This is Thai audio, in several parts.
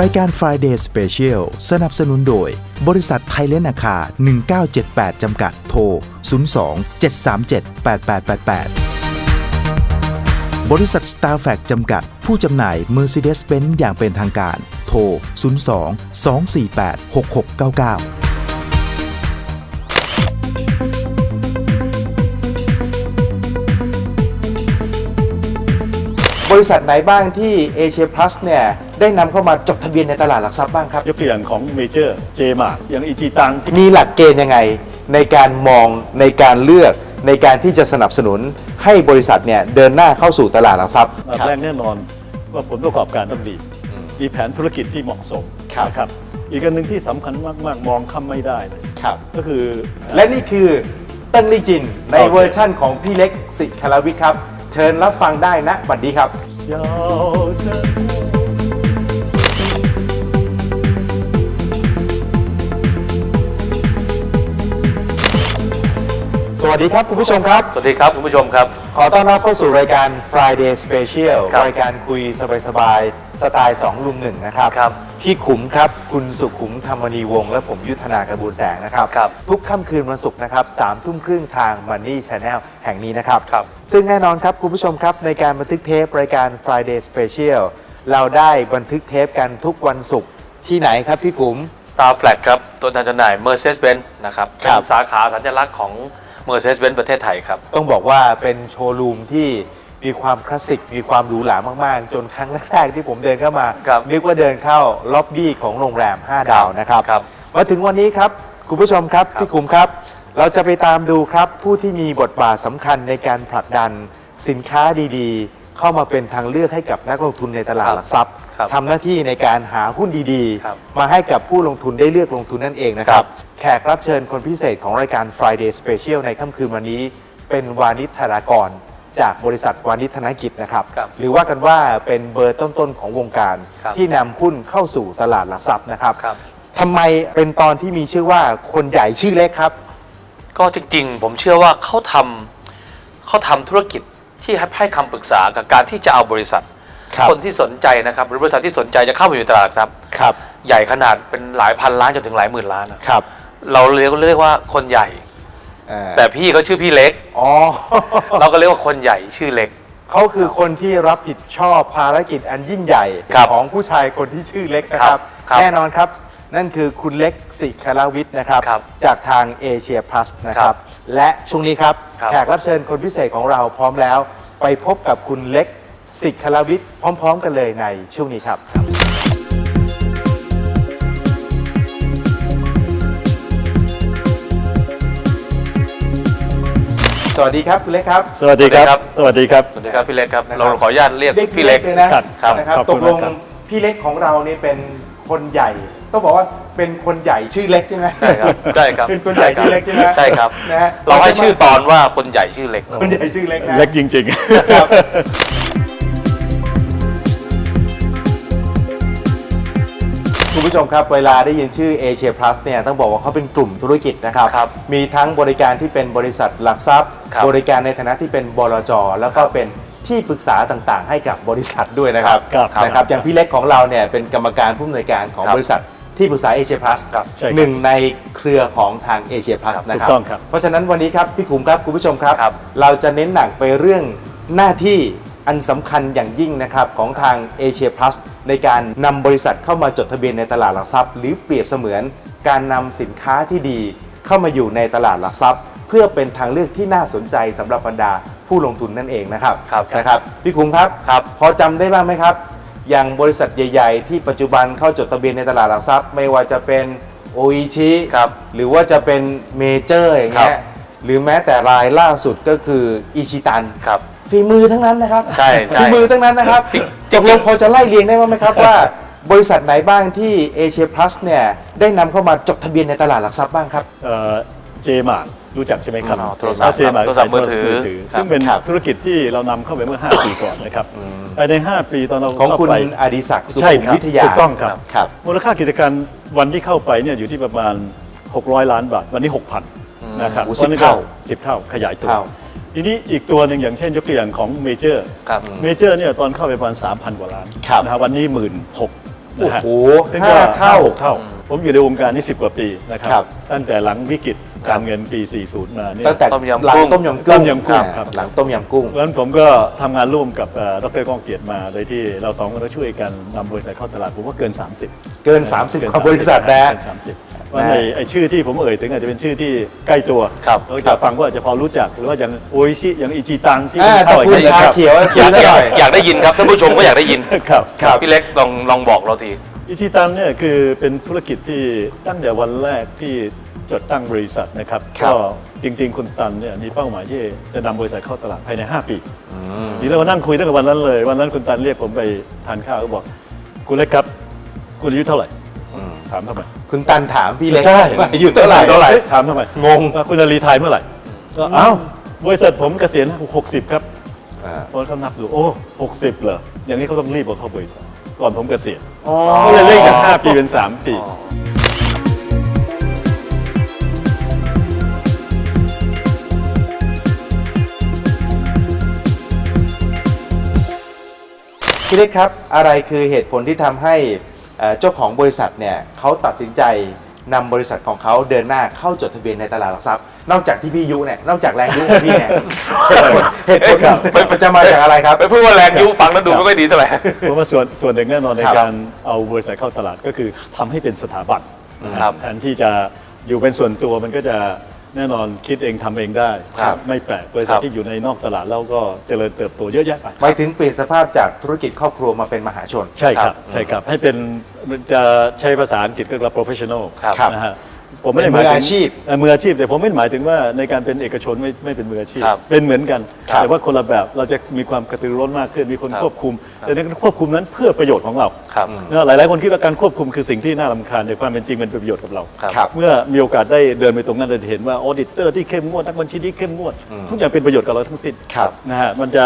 รายการ Friday Special สนับสนุนโดย บริษัทไทยเลนอาคา 1978 จำกัด โทร 02 737 8888 บริษัท s t a r f a c จำกัด ผู้จำหน่าย Mercedes-Benz อย่างเป็นทางการ โทร 02 248 6699 บริษัทไหนบ้างที่ Asia Plus เนี่ยได้นำเข้ามาจดทะเบียนในตลาดหลักทรัพย์บ้างครับ ยกตัวอย่างของเมเจอร์เจมาอย่างอีจีตังที่มีหลักเกณฑ์ยังไงในการมองในการเลือกในการที่จะสนับสนุนให้บริษัทเนี่ยเดินหน้าเข้าสู่ตลาดหลักทรัพย์อันดับแรกแน่นอนว่าผลประกอบการต้องดี มีแผนธุรกิจที่เหมาะสมครับนะครับอีกอันหนึ่งที่สำคัญมาก ๆ มองข้ามไม่ได้เลยครับ ก็คือ และนี่คือเติ้งลี่จินในโอเค เวอร์ชั่นของพี่เล็กสิคารวิทย์ครับ เชิญรับฟังได้นะบัดนี้ครับ สวัสดีครับคุณผู้ชมครับ สวัสดีครับ คุณผู้ชมครับ ขอต้อนรับเข้าสู่รายการ Friday Special ครับรายการคุยสบายๆสไตล์2ลุมหนึ่งนะครับ ครับพี่ขุมครับ คุณสุขุมธรรมนีวงศ์และผมยุทธนากระบูลแสงนะครับ ครับทุกค่ำคืนวันศุกร์นะครับสามทุ่มครึ่งทาง Money Channel แห่งนี้นะครับ ครับ ซึ่งแน่นอนครับคุณผู้ชมครับ ในการบันทึกเทปรายการ Friday Special เราได้บันทึกเทปกันทุกวันศุกร์ที่ไหนครับพี่ขุม Star Flag ครับ ตัวแทนจำหน่าย Mercedes-Benz นะครับ คเป็รับ นสาขาสัญลักษณ์ของ Mercedes-Benz ประเทศไทยครับ ต้องบอกว่าเป็นโชว์รูมที่มีความคลาสสิก มีความหรูหรามาก ๆ จนครั้งแรก ๆ ที่ผมเดินเข้ามาครับนึกว่าเดินเข้าล็อบบี้ของโรงแรม 5 ดาวนะครับ ครับมาถึงวันนี้ครับ คุณผู้ชมครับครับ พี่คุมครับ เราจะไปตามดูครับ ผู้ที่มีบทบาทสำคัญในการผลักดัน สินค้าดีๆ เข้ามาเป็นทางเลือกให้กับนักลงทุนในตลาดหลักทรัพย์ครับทำหน้าที่ในการหาหุ้นดีครับ ๆ มาให้กับผู้ลงทุนได้เลือกลงทุนนั่นเองนะครับ แขกรับเชิญคนพิเศษของรายการ Friday Special ในค่ำคืนวันนี้ เป็นวานิชธารากร จากบริษัทวานิชธนกิจนะครับ ครับหรือว่ากันว่าเป็นเบอร์ต้นๆของวงการ ครับ ที่นำหุ้นเข้าสู่ตลาดหลักทรัพย์นะครับครับ ทำไมเป็นตอนที่มีชื่อว่าคนใหญ่ชื่อเล็กครับ ก็จริงๆ ผมเชื่อว่าเขาทำเขาทำธุรกิจที่ให้ให้คำปรึกษากับการที่จะเอาบริษัทครับคนที่สนใจนะครับหรือบริษัทที่สนใจจะเข้ามาอยู่ในตลาดหลักทรัพย์ครับ ใหญ่ขนาดเป็นหลายพันล้านจนถึงหลายหมื่นล้านนะครับ เราเรียกเรียกว่าคนใหญ่เอ่อแต่พี่เขาชื่อพี่เล็ก อ๋อ เราก็เรียกว่าคนใหญ่ชื่อเล็ก เขาคือคนที่รับผิดชอบภารกิจอันยิ่งใหญ่ ครับของผู้ชายคนที่ชื่อเล็กนะครับ ครับแน่นอนครับ นั่นคือคุณเล็กสิคาราวิทย์นะครับ ครับจากทางเอเชียพลัสนะคครัรับบและช่วงนี้ครับ ครับ แขกรับเชิญคนพิเศษของเราพร้อมแล้ว ไปพบกับคุณเล็กสิคาราวิทย์พร้อม ๆ กันเลยในช่วงนี้ครับ สวัสดีครับคุณเล็กครับ สวัสดีครับ สวัสดีครับ สวัสดีครับสวัสดีครับพี่เล็กครับนะครับ เราขออนุญาตเรียกเรียกพี่เล็กเลยนะครับครับนะครับขอบตคุกณลงนะครับพี่เล็กของเรานี่เป็นคนใหญ่ต้องบอกว่าเป็นคนใหญ่ชื่อเล็กใช่ไหมใช่ครับใช่ครับเป็นคนใหญ่ชื่อเล็กใช่ไหมใช่ครับนะฮะเราให้ชื่อตอนว่าคนใหญ่ชื่อเล็กคนใหญ่ชื่อเล็กนะเล็กจริงครับ ผู้ชมครับเวลาได้ยินชื่อ Asia Plus เนี่ยต้องบอกว่าเขาเป็นกลุ่มธุรกิจนะครับ ครับมีทั้งบริการที่เป็นบริษัทหลักทรัพย์ ครับ บริการในฐานะที่เป็นบลจ แล้วก็เป็นที่ปรึกษาต่างๆ ให้กับบริษัทด้วยนะครับครับครับนะครับอย่างพี่เล็กของเราเนี่ยเป็นกรรมการผู้อำนวยการของครับบริษัทที่ปรึกษาเอเชียพลัสครับใช่ครับหนึ่งในเครือของทางเอเชียพลัสครับนะครับถูกต้องครับ เพราะฉะนั้นวันนี้ครับพี่ขุมครับคุณผู้ชมครับ ครับ เราจะเน้นหนักไปเรื่องหน้าที่ อันสำคัญอย่างยิ่งนะครับของทางเอเชียพลัสในการนำบริษัทเข้ามาจดทะเบียนในตลาดหลักทรัพย์ หรือเปรียบเสมือนการนำสินค้าที่ดี เข้ามาอยู่ในตลาดหลักทรัพย์ เพื่อเป็นทางเลือกที่น่าสนใจสำหรับบรรดาผู้ลงทุนนั่นเองนะครับครับนะครับพี่ขุมครับครับ พอจำได้บ้างไหมครับ อย่างบริษัทใหญ่ๆ ที่ปัจจุบันเข้าจดทะเบียนในตลาดหลักทรัพย์ ไม่ว่าจะเป็นโออิชิครับหรือว่าจะเป็นเมเจอร์อย่างเงี้ครัยบหรือแม้แต่รายล่าสุดก็คืออิชิตันครับ ฝีมือทั้งนั้นนะครับใช่ใช่ฝีมือทั้งนั้นนะครับจริงตกลงพอจะไล่เรียงได้บ้างไหมครับว่า บริษัทไหนบ้างที่เอเชียพลัสเนี่ยได้นำเข้ามาจดทะเบียนในตลาดหลักทรัพย์บ้างครับ เจมารู้จักใช่ไหมครับอ๋อโทรศัพท์เจมาโทรศัพท์มือถือครับซึ่งเป็นครับ ธุรกิจที่เรานำเข้าไปเมื่อ 5 ปีก่อนนะครับภายใน 5 ปีตอนเราของเข้าคุณไปอดิศักดิ์สุใช่ขุมครับวิทยาถูกต้องครับ ครับ มูลค่ากิจการวันที่เข้าไปเนี่ยอยู่ที่ประมาณ 600 ล้านบาท วันนี้ 6,000นะครับโอ้ตอนนี้10เท่า สิบเท่าขยายตัว เท่า ทีนี้อีกตัวหนึ่งอย่างเช่นยกตัวอย่างของเมเจอร์ครับ เมเจอร์เนี่ยตอนเข้าไปประมาณ 3,000 กว่าล้านครับ นะครับวันนี้หมื่นหกโอ้นะฮะโหซึ่งห้าก็เท่า หกเท่า ผมอยู่ในวงการนี้ 10 กว่าปีนะครัครับตั้งแต่หลังวิกฤตการเงินปี 40 มาเนี่ย ตั้งแต่ต้มยำหลังกุ้ง ต้มยำกุ้งต้มยำกุ้งอ่าครับหลังต้มยำกุ้ง เพราะฉะนั้นผมก็ทำงานร่วมกับเอ่อดรก้องเกียรติมา โดยที่เราสองคนก็ช่วยกันนำบริษัทเข้าตลาดผมว่าเกิน 30 เกิน 30กว่าบริษัทนะ เกิน30 ว่าในไอชื่อที่ผมเอ่ยถึงอาจจะเป็นชื่อที่ใกล้ตัวครับเราจะฟังก็อาจจะพอรู้จัก หรือว่าอย่างโออิชิอย่างอิจิตังที่อ่าเข้าตระกูลอย่างนี้ยชาครับเขียวอยากคุอยากหน่อยอยากได้ยินครับท่านผู้ชมก็อยากได้ยินครับครับพี่เล็กลองลองบอกเราทีอิชิตันเนี่ยคือเป็นธุรกิจที่ตั้งแต่วันแรกที่จดตั้งบริษัทนะครับครับก็จริงๆ คุณตันเนี่ยมีเป้าหมายที่จะนำบริษัทเข้าตลาดภายใน 5 ปีทีเราก็นั่งคุยตั้งแต่วันนั้นเลย วันนั้นคุณตันเรียกผมไปทานข้าวก็บอก คุณเล็กครับ คุณอายุเท่าไหร่ ถามทำไมคุณตันถามพี่เล็กใช่ว่าอายุเท่าไหร่ เท่าไหร่ถามทำไมงง ว่าคุณอารีไทายเมื่อไหร่ก็เอ้าบริษัทผมเกษียณ60ครับอ่าพอเขานับดูโอ้60เหรออย่างนี้เขาต้องรีบเอาเข้าบริษัทก่อนผมเกษียณอ๋อก็เลยเล่นจาก5ปีเป็น3ปี พี่เล็กครับ อะไรคือเหตุผลที่ทำให้ เอ่อเจ้าของบริษัทเนี่ยเขาตัดสินใจนำบริษัทของเขาเดินหน้าเข้าจดทะเบียนในตลาดหลักทรัพย์ นอกจากที่พี่ยุเนี่ยนอกจากแรงยุของพี่เนี่ยเหตุผลครับมันจะมาจากอะไรครับไปพูดว่าแรงยุฟังแล้วดูไม่ค่อยดีเท่าไหร่เพราะว่าส่วนส่วนหนึ่งแน่นอนในครับการเอาบริษัทเข้าตลาดก็คือทำให้เป็นสถาบันครับแทนที่จะอยู่เป็นส่วนตัวมันก็จะ แน่นอนคิดเองทำเองได้ ครับไม่แปลกบริษัทครับที่อยู่ในนอกตลาดแล้วก็เจริญเติบโตเยอะแยะไป หมายถึงเปลี่ยนสภาพจากธุรกิจครอบครัวมาเป็นมหาชน ใช่คครัรับบใช่ครับ ให้เป็นจะใช้ภาษาอังกฤษก็เรียกว่า professional ครับ นะฮะ ผมไม่ได้หมายเป็นมืถึองอาชีพเอ่อมืออาชีพแต่ผมไม่ได้หมายถึงว่าในการเป็นเอกชนไม่ไม่เป็นมืออาชีพ ครับเป็นเหมือนกัน ครับแต่ว่าคนละแบบเราจะมีความกระตือรือร้นมากขึ้นมีคนครับ ควบคุม แต่ในการควบคุมนั้นเพื่อประโยชน์ของเราครับ นะหลายๆคนคิดว่าการควบคุมคือสิ่งที่น่ารำคาญแต่ความเป็นจริงมันเป็นประโยชน์กับเรา ครับ ครับ เมื่อมีโอกาสได้เดินไปตรงนั้นเราจะเห็นว่าออดิเตอร์ที่เข้มงวดนักบัญชีที่เข้มงวดทุกอย่างเป็นประโยชน์กับเราทั้งสิ้นครับ นะฮะมันจะ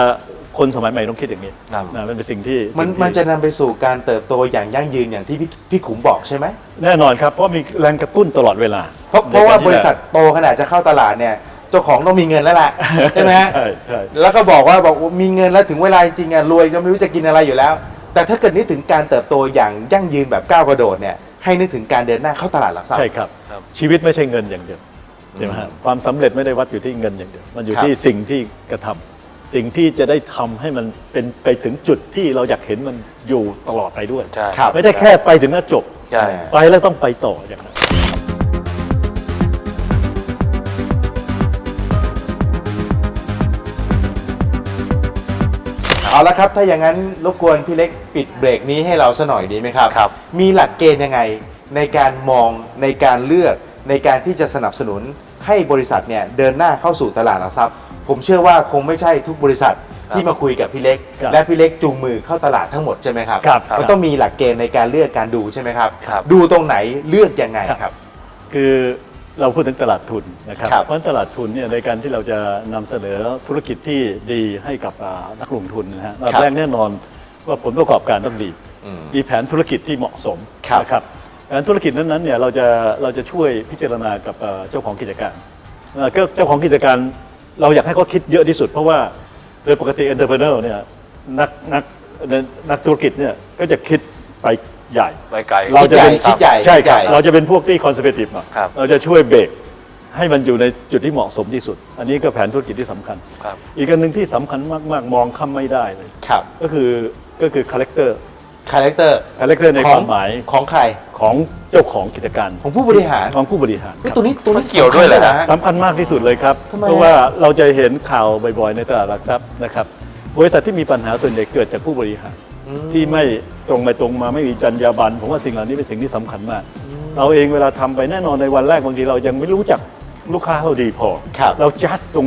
คนสมัยใหม่ต้องคิดอย่างนี้ครับ นะมันเป็นสิ่งที่มันสิ่งที่ มันจะนำไปสู่การเติบโตอย่างยั่งยืนอย่างที่พี่พี่ขุมบอกใช่ไหมแน่นอนครับ เพราะมีแรงกระตุ้นตลอดเวลาเพราะเพราะว่าในกบที่ริษัทโตขนาดจะเข้าตลาดเนี่ยเจ้าของต้องมีเงินแล้วล่ะใช่ไหมฮะ ใช่ใช่ แล้วก็บอกว่าบอกว่ามีเงินแล้วถึงเวลาจริงๆอะรวยก็ไม่รู้จะกินอะไรอยู่แล้ว แต่ถ้าเกิดนึกถึงการเติบโตอย่างยั่งยืนแบบก้าวกระโดดเนี่ยให้นึกถึงการเดินหน้าเข้าตลาดหลักทรัพย์ใช่ครับ ครับ ชีวิตไม่ใช่เงินอย่างเดียวใช่ไหมฮะความสำเร็จไม่ได้วัดอยู่ที่เงินอย่างเดียว มันอยู่ครับ ที่สิ่งที่กระทำ สิ่งที่จะได้ทำให้มันเป็นไปถึงจุดที่เราอยากเห็นมันอยู่ตลอดไปด้วย ใช่ครับ ไม่ได้แค่ไปถึงแล้วจบ ใช่ ไปแล้วต้องไปต่ออย่างนั้นเอาละครับ ถ้าอย่างนั้นรบกวนพี่เล็กปิดเบรกนี้ให้เราสหน่อยดีไหมครับครับ มีหลักเกณฑ์ยังไงในการมองในการเลือกในการที่จะสนับสนุนให้บริษัทเนี่ยเดินหน้าเข้าสู่ตลาดหลักทรัพย์ ผมเชื่อว่าคงไม่ใช่ทุกบริษัทที่มาคุยกับพี่เล็ก ครับและพี่เล็กจูงมือเข้าตลาดทั้งหมดใช่ไหมครับครับมันต้องมีหลักเกณฑ์ในการเลือกการดูใช่ไหมครับ ครับ ดูตรงไหนเลือกยังไงครับ คือเราพูดถึงตลาดทุนนะครับครับเพราะฉะนั้นตลาดทุนเนี่ยในการที่เราจะนำเสนอธุรกิจที่ดีให้กับอ่านักลงทุนนะฮะอันดับครับแรกแน่นอนว่าผลประกอบการต้องดี อืมมีแผนธุรกิจที่เหมาะสมครับนะครับแผนธุรกิจนั้นๆเนี่ยเราจะเราจะช่วยพิจารณากับเอ่อเจ้าของกิจการเอ่อก็เจ้าของกิจการ เราอยากให้เขาคิดเยอะที่สุด เพราะว่าโดยปกติ entrepreneur เนี่ยนักนักนักธุรกิจเนี่ยก็จะคิดไปใหญ่ ไปไกล เราจะเป็นคิดใหญ่ใช่คิดคใหรัญ่บเราจะเป็นพวกที่คอนเซอร์เวทีฟหน่อยครับ เราจะช่วยเบรกให้มันอยู่ในจุดที่เหมาะสมที่สุด อันนี้ก็แผนธุรกิจที่สำคัญ ครับ อีกอันหนึ่งที่สำคัญมาก ๆ มองข้ามไม่ได้เลย ครับ ก็คือก็คือคาแรคเตอร์ คาแรคเตอร์คาแรคเตอร์ในความหมายของใครของเจ้าของกิจการของผู้บริหารของผู้บริหารเฮ้ยครับตัวนี้ตัวนี้มันเกี่ยวด้วยเหรอสำคัญนะสำคัญมากที่สุดเลยครับทำไมเพราะว่าเราจะเห็นข่าวบ่อยๆในตลาดหลักทรัพย์นะครับบริษัทที่มีปัญหาส่วนใหญ่เกิดจากผู้บริหาร ที่ไม่ตรงไปตรงมาไม่มีจรรยาบรรณผมว่าสิ่งเหล่านี้เป็นสิ่งที่สำคัญมาก เราเองเวลาทำไปแน่นอนในวันแรกบางทีเรายังไม่รู้จักลูกค้าเราดีพอครับเราจัดตรง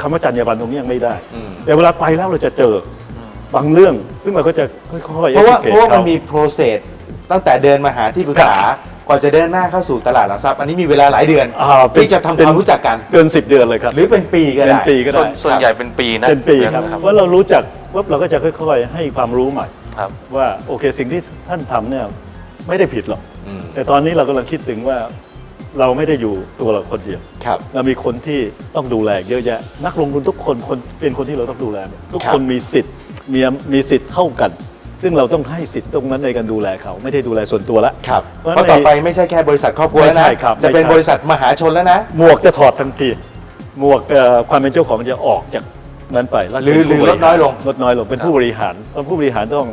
คำว่าจรรยาบรรณตรงนี้ยังไม่ได้อืมแต่เวลาไปแล้วเราจะเจอ บางเรื่อง ซึ่งเราก็จะค่อยๆเพราะว่า educate เพราะว่ามันขมี process ตั้งแต่เดินมาหาที่ปรึกษากว่าจะเดินหน้าเข้าสู่ตลาดหลักทรัพย์อันนี้มีเวลาหลายเดือนอ่าเป็นที่จะทำเป็นความรู้จักกัน เกิน 10 เดือนเลยครับหรือเป็นปีก็เป็นได้ ปีก็ส่วได้นส่วนใหญ่เป็นปีนะเป็นปีครับครับว่าเรารู้จักว่าเราก็จะค่อย ๆ ให้ความรู้ใหม่ ครับ ว่าโอเคสิ่งที่ท่านทำเนี่ยไม่ได้ผิดหรอก อืม แต่ตอนนี้เรากำลังคิดถึงว่าเราไม่ได้อยู่ตัวเราคนเดียว ครับ เรามีคนที่ต้องดูแลเยอะแยะ นักลงทุนทุกคนคนเป็นคนที่เราต้องดูแลเนี่ยทุกครับคนมีสิทธิ์ มีมีสิทธิ์เท่ากัน ซึ่งเราต้องให้สิทธิ์ตรงนั้นในการดูแลเขาไม่ได้ดูแลส่วนตัวละครับเพราะเพราะในต่อไปไม่ใช่แค่บริษัทครอบครัวแล้วไม่นะ ใช่ครับจะเป็นไม่ใช่ บริษัทมหาชนแล้วนะ หมวกจะถอดทันที หมวกเอ่อความเป็นเจ้าของมันจะออกจากนั้นไปแล้วหรือเป็นผู้หรือลดน้อยลง ลดน้อยลงเป็นผู้บริหารเพราะผู้บริหารต้อง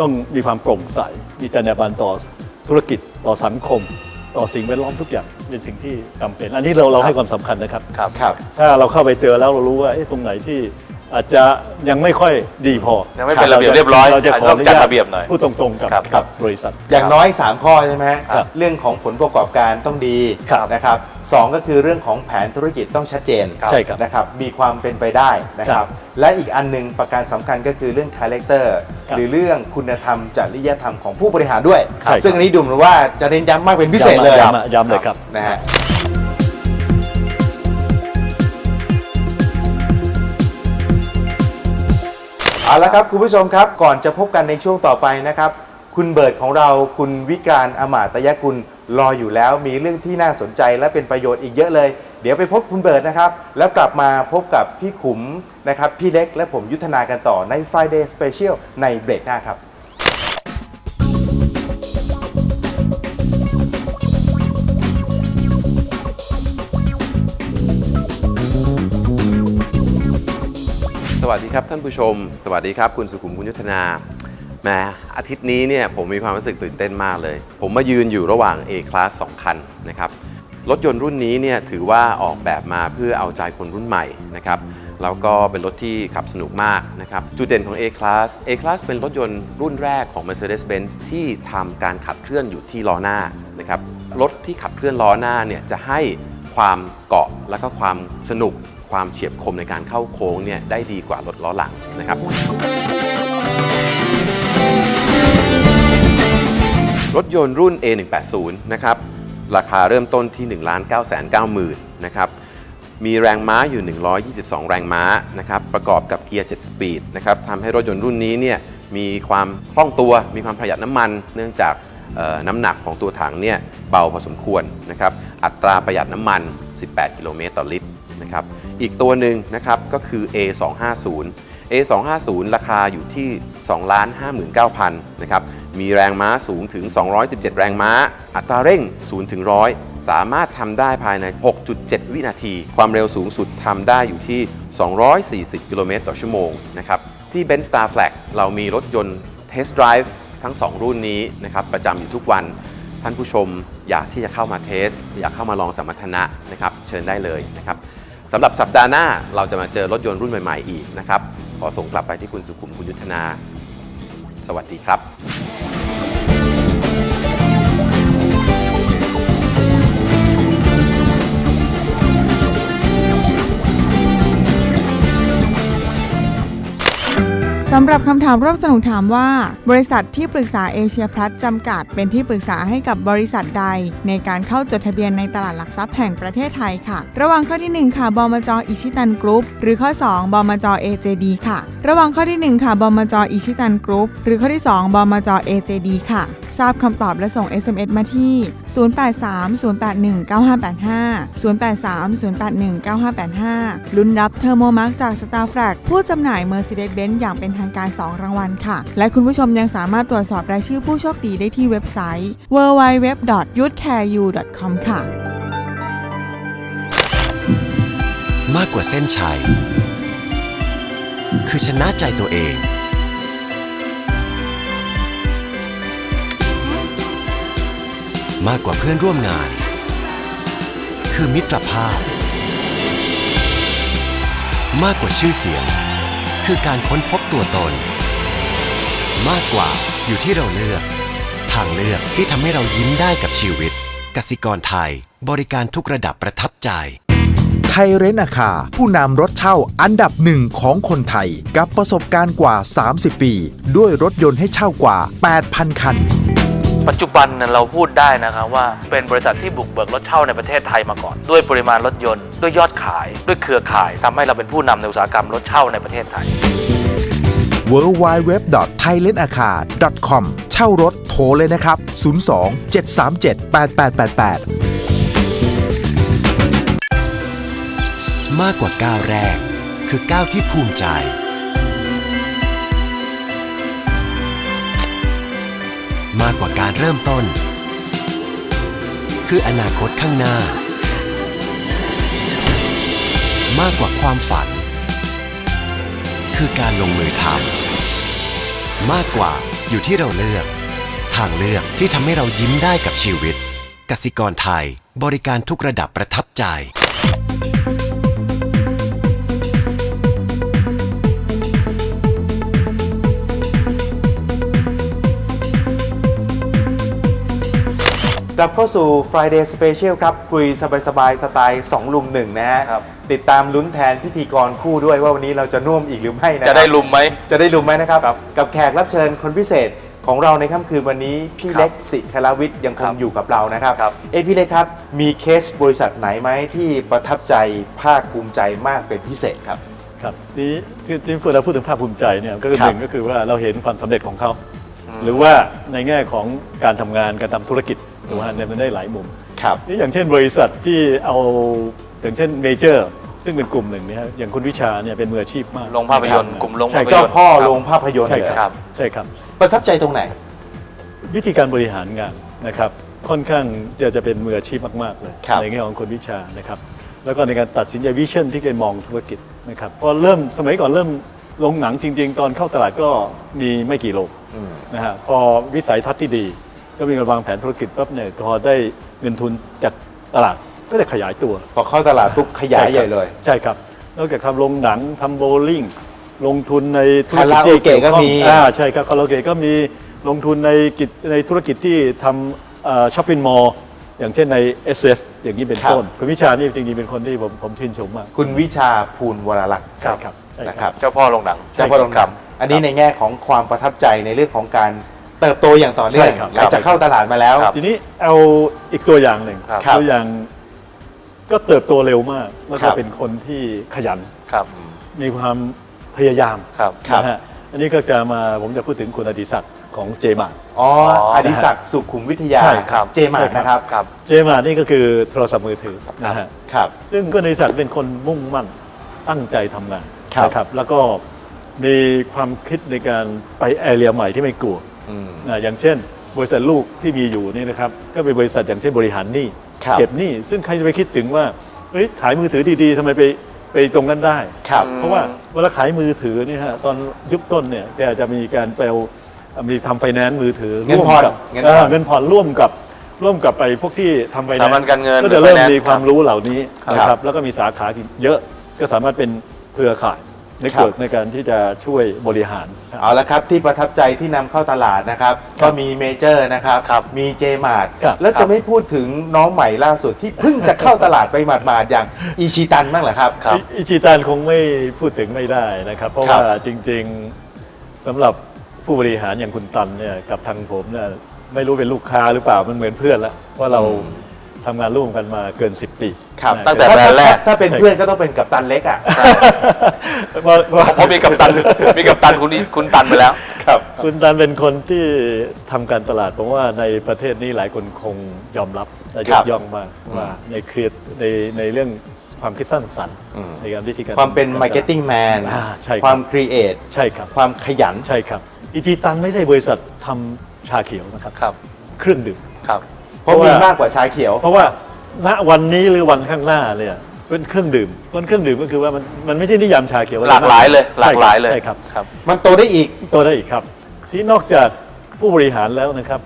ต้องมีความโปร่งใส มีจรรยาบรรณต่อธุรกิจต่อสังคม ต่อสิ่งแวดล้อมทุกอย่างเป็นสิ่งที่จำเป็น อันนี้เราเราให้ความสำคัญนะครับ ครับครับถ้าเราเข้าไปเจอแล้วเรารู้ว่าเอ๊ะตรงไหนที่ อาจจะยังไม่ค่อยดีพอยังไม่เป็นระเบียบเรียบร้อยเราจะขอต้องจัดนุญาตระเบียบหน่อยพูดตรงๆกับครับ กับบริษัท อย่างน้อย 3 ข้อใช่ไหมครับเรื่องของผลประกอบการต้องดีครับนะครับสองก็คือเรื่องของแผนธุรกิจต้องชัดเจนใช่ครับนะครับมีความเป็นไปได้นะคครัรับบ และอีกอันหนึงประการสำคัญก็คือเรื่องคาแรคเตอร์ครับหรือเรื่องคุณธรรมจริยธรรมของผู้บริหารด้วย ใช่ครับ ซึ่งอันนี้ดูเหมือนว่าจะเน้นย้ำมากเป็นพิเศษเลยย้ำอะย้ำเลยครับ นะฮะ เอาละครับคุณผู้ชมครับก่อนจะพบกันในช่วงต่อไปนะครับ คุณเบิร์ดของเราคุณวิการอมาตยกุลรออยู่แล้วมีเรื่องที่น่าสนใจและเป็นประโยชน์อีกเยอะเลย เดี๋ยวไปพบคุณเบิร์ดนะครับ แล้วกลับมาพบกับพี่ขุมนะครับพี่เล็กและผมยุทธนากันต่อใน Friday Special ในเบรกหน้าครับ สวัสดีครับท่านผู้ชม สวัสดีครับ คุณสุขุมคุณยุทธนาแหมอาทิตย์นี้เนี่ยผมมีความรู้สึกตื่นเต้นมากเลย ผมมายืนอยู่ระหว่าง A Class 2 คันนะครับรถยนต์รุ่นนี้เนี่ยถือว่าออกแบบมาเพื่อเอาใจคนรุ่นใหม่นะครับแล้วก็เป็นรถที่ขับสนุกมากนะครับจุดเด่นของ A Class A Class เป็นรถยนต์รุ่นแรกของ Mercedes-Benz ที่ทำการขับเคลื่อนอยู่ที่ล้อหน้านะครับรถที่ขับเคลื่อนล้อหน้าเนี่ยจะให้ความเกาะและก็ความสนุก ความเฉียบคมในการเข้าโค้งเนี่ยได้ดีกว่ารถล้อหลังนะครับ รถยนต์รุ่น A180 นะครับราคาเริ่มต้นที่ 1 9 9 9 0 0 0นะครับมีแรงม้าอยู่ 122 แรงม้านะครับประกอบกับเกียร์ 7 สปีดนะครับทำให้รถยนต์รุ่นนี้เนี่ยมีความคล่องตัว มีความประหยัดน้ำมัน เนื่องจากน้ำหนักของตัวถังเนี่ยเบาพอสมควรนะครับอัตราประหยัดน้ำมัน 18 กิโลเมตรต่อลิตร นะครับอีกตัวหนึ่งนะครับก็คือ A250 A250 ราคาอยู่ที่ 2,59,000นะครับมีแรงม้าสูงถึง 217 แรงม้า อัตราเร่ง 0 ถึง 100 สามารถทำได้ภายใน 6.7 วินาที ความเร็วสูงสุดทำได้อยู่ที่ 240 กิโลเมตรต่อชั่วโมงนะครับที่ Benz Star Flag เรามีรถยนต์ Test Drive ทั้ง 2 รุ่นนี้นะครับประจำอยู่ทุกวันท่านผู้ชมอยากที่จะเข้ามาเทส อยากเข้ามาลองสมรรถนะนะครับเชิญได้เลยนะครับ สำหรับสัปดาห์หน้าเราจะมาเจอรถยนต์รุ่นใหม่ ๆ อีกนะครับ ขอส่งกลับไปที่คุณสุขุมคุณยุทธนา สวัสดีครับ สำหรับคำถามร่วมสนุกถามว่า บริษัทที่ปรึกษาเอเชียพลัสจำกัด เป็นที่ปรึกษาให้กับบริษัทใด ในการเข้าจดทะเบียนในตลาดหลักทรัพย์แห่งประเทศไทยค่ะ ระหว่างข้อที่ 1 ค่ะบมจอิชิตันกรุ๊ปหรือข้อ 2บมจ AJD ค่ะ ระหว่างข้อที่ 1 ค่ะบมจอิชิตันกรุ๊ปหรือข้อที่ 2บมจ AJD ค่ะทราบคำตอบและส่ง SMS มาที่ 0830819585 0830819585 ลุ้นรับเทอร์โมมาร์กจาก Star f l a g ผู้จำหน่าย Mercedes-Benz อย่างเป็นางการ 2 รางวัลค่ะ และคุณผู้ชมยังสามารถตรวจสอบรายชื่อผู้โชคดีได้ที่เว็บไซต์ www.youthcareu.com ค่ะ มากกว่าเส้นชัย คือชนะใจตัวเอง มากกว่าเพื่อนร่วมงาน คือมิตรภาพ มากกว่าชื่อเสียง คือการค้นพบ ตัวตน มากกว่าอยู่ที่เราเลือก ทางเลือกที่ทำให้เรายิ้มได้กับชีวิต กสิกรไทย บริการทุกระดับประทับใจ ไทยเรนอาคา ผู้นำรถเช่าอันดับหนึ่งของคนไทย กับประสบการณ์กว่า 30 ปี ด้วยรถยนต์ให้เช่ากว่า 8,000 คันปัจจุบันเนี่ยเราพูดได้นะครับว่าเป็นบริษัทที่บุกเบิกรถเช่าในประเทศไทยมาก่อน ด้วยปริมาณรถยนต์ ด้วยยอดขาย ด้วยเครือข่ายทำให้เราเป็นผู้นำในอุตสาหกรรมรถเช่าในประเทศไทย w w w t h a i l a n d a c a r c o m เช่ารถโทรเลยนะครับ 02 737 8888 มากกว่าก้าวแรก คือก้าวที่ภูมิใจ มากกว่าการเริ่มต้น คืออนาคตข้างหน้า มากกว่าความฝันคือการลงมือทำ มากกว่าอยู่ที่เราเลือก ทางเลือกที่ทำให้เรายิ้มได้กับชีวิต กสิกรไทย บริการทุกระดับประทับใจ ลับเข้าสู่ Friday Special ครับ คุยสบายๆสไตล์2ลุมหนึ่งนะฮะ ครับ ติดตามลุ้นแทนพิธีกรคู่ด้วยว่าวันนี้เราจะน่วมอีกหรือไม่นะครับ จะได้ลุมไหม จะได้ลุมไหมนะครับ ครับกับแขกรับเชิญคนพิเศษของเราในค่ำคืนวันนี้ พี่ครับเล็กสิคลาวิทย์ยังคครังบอยู่กับเรานะครับครับ เอยพี่เล็กครับ มีเคสบริษัทไหนไหมที่ประทับใจภาคภูมิใจมากเป็นพิเศษครับ ครับที่ที่ที่พูดเราพูดถึงภาคภูมิใจเนี่ยก็คือครัหบนึ่งก็คือว่าเราเห็นความสำเร็จของเขา หรือว่าในแง่ของการทำงานการทำธุรกิจ ถูกไหมฮะเนี่ยมันได้หลายมุมครับนี่อย่างเช่นบริษัทที่เอาอย่างเช่นเมเจอร์ซึ่งเป็นกลุ่มหนึ่งเนี่ยฮะอย่างคุณวิชาเนี่ยเป็นมืออาชีพมากลงภาพยนตร์กลุ่มลงใช่ภาพยเจ้านตร์พ่อครับลงภาพยนตร์ใช่เลยครับใช่ครับ ประทับใจตรงไหน วิธีการบริหารงานนะครับ ค่อนข้างจะจะเป็นมืออาชีพมากๆเลยครับในแง่ของคนวิชานะครับ แล้วก็ในการตัดสินใจวิชั่นที่จะมองธุรกิจนะครับพอเริ่มสมัยก่อนเริ่มลงหนังจริง ๆ ตอนเข้าตลาดก็มีไม่กี่โลงอืมนะฮะพอวิสัยทัศน์ที่ดี ก็มีการวางแผนธุรกิจปั๊บเนี่ยพอได้เงินทุนจากตลาดก็จะขยายตัว พอเข้าตลาดปุ๊บขยายใหญ่เลย ใช่ครับ นอกจากทำโรงหนังทำโบว์ลิ่งลงทุนในธุรคากิจราโอที่เกะเกี่ยวข้องก็มีอ่าใช่ครับคาราโอเกะก็มีลงทุนในกิจในธุรกิจที่ทำช้อปปิ้งมอลล์อย่างเช่นใน SF อย่างนี้เป็นครับต้นคุณวิชานี่จริงๆเป็นคนที่ผมผมชื่นชมมาก คุณวิชาภูลวรลักษณ์ใช่ครับใช่นะคครัรับบเจ้าพ่อลงหนังเจ้าพ่อลงครับดำอันนี้ในแง่ของความประทับใจในเรื่องของการ เติบโตอย่างต่อเนื่องใช่ครับ หลังจากเข้าตลาดมาแล้วทีนี้เอาอีกตัวอย่างหนึ่งครับ ตัวอย่างก็เติบโตเร็วมาก แล้วครัก็บ เป็นคนที่ขยันครับมีความพยายามครับ ครับ นะฮะอันนี้ก็จะมาผมจะพูดถึงคุณอดิศักดิ์ของเจมาอ๋ออ๋ออดิศักดิ์สุขุมวิทยาใช่ครับ เจมาร์นะครับครับเจมานี่ก็คือโทรศัพท์มือถือนะฮะครับ ซึ่งคุณอดิศักดิ์เป็นคนมุ่งมั่นตั้งใจทำงานครับ นะครับ แล้วก็มีความคิดในการไปแอเรียใหม่ที่ไม่กลัว อืมนะอย่างเช่น บริษัทลูกที่มีอยู่นี่นะครับก็เป็นบริษัทอย่างเช่นบริหารหนี้ครับเก็บหนี้ซึ่งใครจะไปคิดถึงว่าเฮ้ยขายมือถือดีๆทำไมไปไปตรงนั้นได้ครับเพราะว่าเวลาขายมือถือเนี่ยฮะตอนยุคต้นเนี่ยแกจะมีการไปเอามีทำไฟแนนซ์มือถือเงินร่วมผ่อนกับเงินผ่อนอ่าเงินผ่อนร่วมกับร่วมกับไปพวกที่ทำไฟแนสถานบันซ์การเงินก็จะเริ่มไฟแนนซ์มีความรู้เหล่านี้ครับนะครับแล้วก็มีสาขาที่เยอะก็สามารถเป็นเครือข่าย ในครับเกิดในการที่จะช่วยบริหาร เอาละครับที่ประทับใจที่นำเข้าตลาดนะครับก็มีเมเจอร์นะครับครับมีเจมาร์ครับ แล้วจะไม่พูดถึงน้องใหม่ล่าสุดที่เพิ่งจะเข้าตลาดไปหมาดๆอย่างอีชิตันบ้างเหรอครับครับ อิอิจิตันคงไม่พูดถึงไม่ได้นะครับ เพราะครับ ว่าจริงๆสำหรับผู้บริหารอย่างคุณตันเนี่ยกับทางผมเนี่ยไม่รู้เป็นลูกค้าหรือเปล่ามันเหมือนเพื่อนแล้วเพราะเรา ทำงานร่วมกันมาเกิน 10 ปีครับนะตั้งแต่ถ้าแบรนด์แรก ถ้าเป็นเพื่อนก็ต้องเป็นกัปตันเล็กอะเพราะว่าเพราะมีกัปตัน มีกัปตันคุณนี่คุณตันไปแล้ว ครับ คุณตันเป็นคนที่ทำการตลาดผมว่าในประเทศนี้หลายคนคงยอมรับและยครักบ ย่องมากว่าในเครียดในในเรื่องความคิดสร้างสรรค์อืมในการวิธีการความเป็นกตลด marketing man อ่าใช่ครับ ความครีเอทใช่ครับ ความขยัน ใช่ครับอิจิตันไม่ใช่บริษัททำชาเขียวนะครับ ครับ เครื่องดื่ม ครับ เพราะเพราะมีว่ามากกว่าชาเขียว เพราะว่าณวันนี้หรือวันข้างหน้าเนี่ยเป็นเครื่องดื่มมันเครื่องดื่มก็คือว่ามันมันไม่ใช่นิยามชาเขียวหลากหลายเลยหลากหลายเลยใช่ครับครับ มันโตได้อีกตัวได้อีกครับ ที่นอกจากผู้บริหารแล้วนะครับ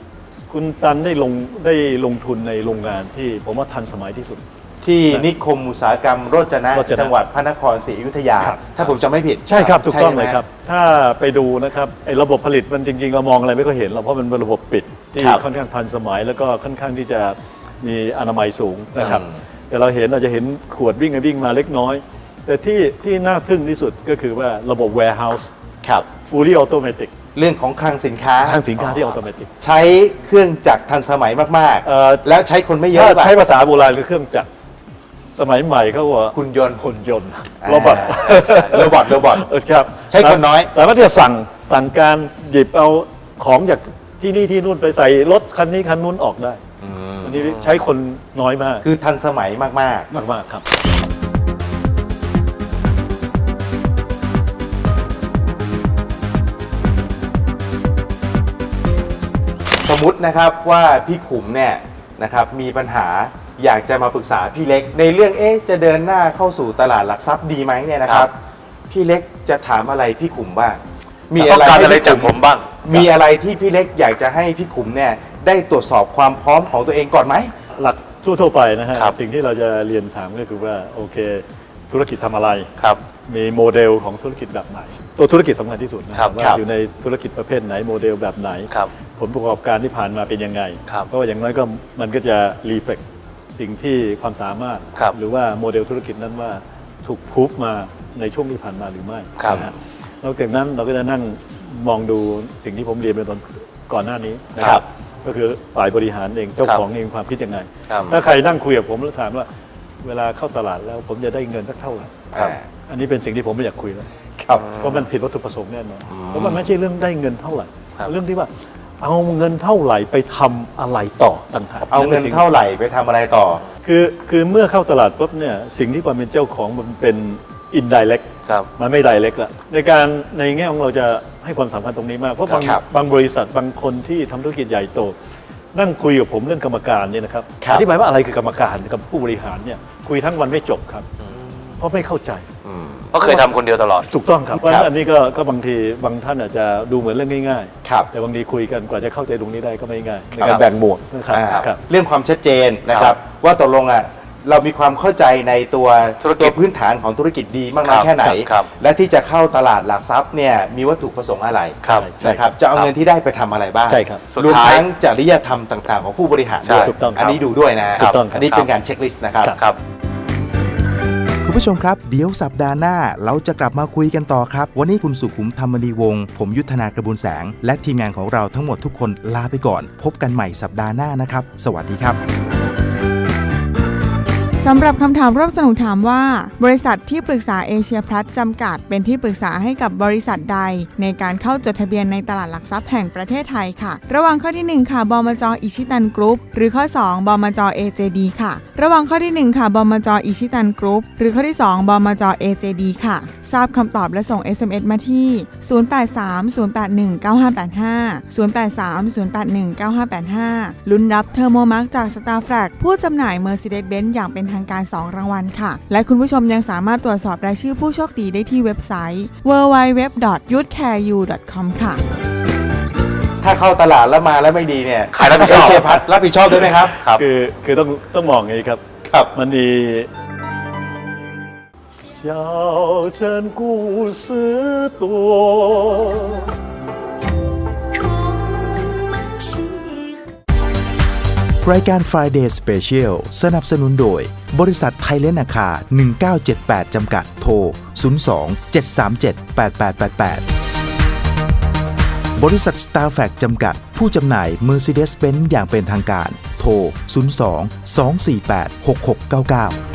คุณตันได้ลงได้ลงทุนในโรงงานที่ผมว่าทันสมัยที่สุด ที่นิคมอุตสาหกรรมโรจนะโรจนะจังหวัดพระนครศรีอยุธยา ครับ ถ้าผมจำไม่ผิดใช่ครับถูกต้องใช่ไหมเลยครับ ถ้าไปดูนะครับไอ้ระบบผลิตมันจริงๆ เรามองอะไรไม่ค่อยเห็นหรอกเพราะมันเป็นระบบปิดที่ครับค่อนข้างทันสมัยแล้วก็ค่อนข้างที่จะมีอนามัยสูงนะครับ อืม แต่เราเห็นเราจะเห็นขวดวิ่งไปวิ่งมาเล็กน้อย แต่ที่ที่น่าทึ่งที่สุดก็คือว่าระบบ warehouse ครับ fully automatic เรื่องของคลังสินค้าทางสินค้าที่ automatic ใช้เครื่องจักรทันสมัยมากเอ่อ ๆ แล้วใช้คนไม่เยถ้าอะป่ะใช้ภาษาโบราณคือเครื่องจักร สมัยใหม่เขาว่าคุณยนต์หุ่นยนต์โรบอทโรบอทโรบอทเออครับใช้คนน้อย สามารถที่จะสั่งสั่งการหยิบเอาของจากที่นี่ที่นู่นไปใส่รถคันนี้คันนู้นออกได้อันนี้ใช้คนน้อยมาก คือทันสมัยมากมากมากๆครับๆสมมตินะครับว่าพี่ขุมเนี่ยนะครับมีปัญหา อยากจะมาปรึกษาพี่เล็ก ในเรื่องเอ๊ะจะเดินหน้าเข้าสู่ตลาดหลักทรัพย์ดีไหมเนี่ยนะคครัรับ บ พี่เล็กจะถามอะไรพี่ขุมบ้างต้องการให้อะไรพี่จากขุผมบ้าง มีอะไรที่พี่เล็กอยากจะให้พี่ขุมเนี่ยได้ตรวจสอบความพร้อมของตัวเองก่อนไหม หลักทั่ว ๆ ไปนะฮะ ครับ สิ่งที่เราจะเรียนถามก็คือว่าโอเค ธุรกิจทำอะไร ครับ มีโมเดลของธุรกิจแบบไหน ตัวธุรกิจสำคัญที่สุดนะครับว่าครับ อยู่ในธุรกิจประเภทไหนโมเดลแบบไหน ครับ ผลประกอบการที่ผ่านมาเป็นยังไง ครับ เพราะว่าอย่างน้อยก็มันก็จะรีเฟก สิ่งที่ความสามารถ ครับหรือว่าโมเดลธุรกิจนั้นว่าถูกพูฟมาในช่วงที่ผ่านมาหรือไม่ครับนะฮะนอกจากนั้นเราก็จะนั่งมองดูสิ่งที่ผมเรียนไปตอนก่อนหน้านี้นะครับก็คือฝ่ายบริหารเองเจ้าครับของเองความคิดยังไง ครับ ถ้าใครนั่งคุยกับผมแล้วถามว่า เวลาเข้าตลาดแล้วผมจะได้เงินสักเท่าไหร่ครับ อันนี้เป็นสิ่งที่ผมไม่อยากคุยแล้ว ครับ เพราะมันผิดวัตถุประสงค์แน่นอนเพราะมันไม่ใช่เรื่องได้เงินเท่าไหร่ ครับเรื่องที่ว่า เอาเงินเท่าไหร่ไปทำอะไรต่อต่างหากเอาเงินเท่าไหร่ไปทำอะไรต่อ คือคือเมื่อเข้าตลาดปุ๊บเนี่ยสิ่งที่ความเป็นเจ้าของมันเป็น indirect ครับ มันไม่ direct ละในการในแง่ของเราจะให้ความสำคัญตรงนี้มาก เพราะบางครับบางบริษัทบางคนที่ทำธุรกิจใหญ่โต นั่งคุยกับผมเรื่องกรรมการเนี่ยนะครับครับ อธิบายว่าอะไรคือกรรมการกับผู้บริหารเนี่ยคุยทั้งวันไม่จบครับ เพราะไม่เข้าใจเพ ราะเคยทำคนเดียวตลอด ถูกต้องครับเพราะฉะนั้นอันนี้ก็ก็บางทีบางท่านอาจจะดูเหมือนเรื่องง่ายครับ ๆ แต่บางทีคุยกันกว่าจะเข้าใจตรงนี้ได้ก็ไม่ง่ายในคการรับแบ่งหมวกนะครับอ่าครับ เรื่องความชัดเจนนะคครัรับบว่าตกลงอะเรามีความเข้าใจในตัวธุรกิจตัวพื้นฐานของธุรกิจดีมากน้อยครับแค่ไหนครับ และที่จะเข้าตลาดหลักทรัพย์เนี่ยมีวัตถุประสงค์อะไรครับ ใช่นะครับจะเอาครับเงินที่ได้ไปทำอะไรบ้างใช่ครับสุดรวมท้ายทั้งจริยธรรมต่าง ๆ ของผู้บริหารใช่ด้วยถูกต้องครับอันนี้ดูด้วยนะถูกต้องครับอันนี้เป็นการเช็คลิสต์นะครับ ครับคุณ ผู้ชมครับ เดี๋ยวสัปดาห์หน้าเราจะกลับมาคุยกันต่อครับ วันนี้คุณสุขุมธรรมดีวงศ์ผมยุทธนากระบุญแสง และทีมงานของเราทั้งหมดทุกคนลาไปก่อน พบกันใหม่สัปดาห์หน้านะครับ สวัสดีครับ สำหรับคำถามร่วมสนุกถามว่า บริษัทที่ปรึกษาเอเชียพลัสจำกัด เป็นที่ปรึกษาให้กับบริษัทใด ในการเข้าจดทะเบียนในตลาดหลักทรัพย์แห่งประเทศไทยค่ะ ระหว่างข้อที่ 1 ค่ะบมจอิชิตันกรุ๊ปหรือข้อ 2บมจเอเจดีค่ะ ระหว่างข้อที่ 1 ค่ะบมจอิชิตันกรุ๊ปหรือข้อที่ 2บมจเอเจดีค่ะทราบคำตอบและส่ง SMS มาที่ 0830819585 0830819585 ลุ้นรับเทอร์โมมาร์กจาก s t a r f r a g ผู้จำหน่าย Mercedes-Benz อย่างเป็นทางการ 2 รางวัลค่ะ และคุณผู้ชมยังสามารถตรวจสอบรายชื่อผู้โชคดีได้ที่เว็บไซต์ www.youthcareu.com ค่ะ ถ้าเข้าตลาดแล้วมาแล้วไม่ดีเนี่ยใครรับผิดชอบเอเชียพัฒน์รับผิดชอบด้วยไหมครับ ครับ คือคือต้องต้องมองอย่างนี้ครับ ครับ มันดี 小城故事多。รายการ Friday Special สนับสนุนโดย บริษัทไทยเลนอาคา 1978 จำกัด โทร 02 737 8888 บริษัท s t a r f a c จำกัด ผู้จำหน่าย Mercedes-Benz อย่างเป็นทางการ โทร 02 248 6699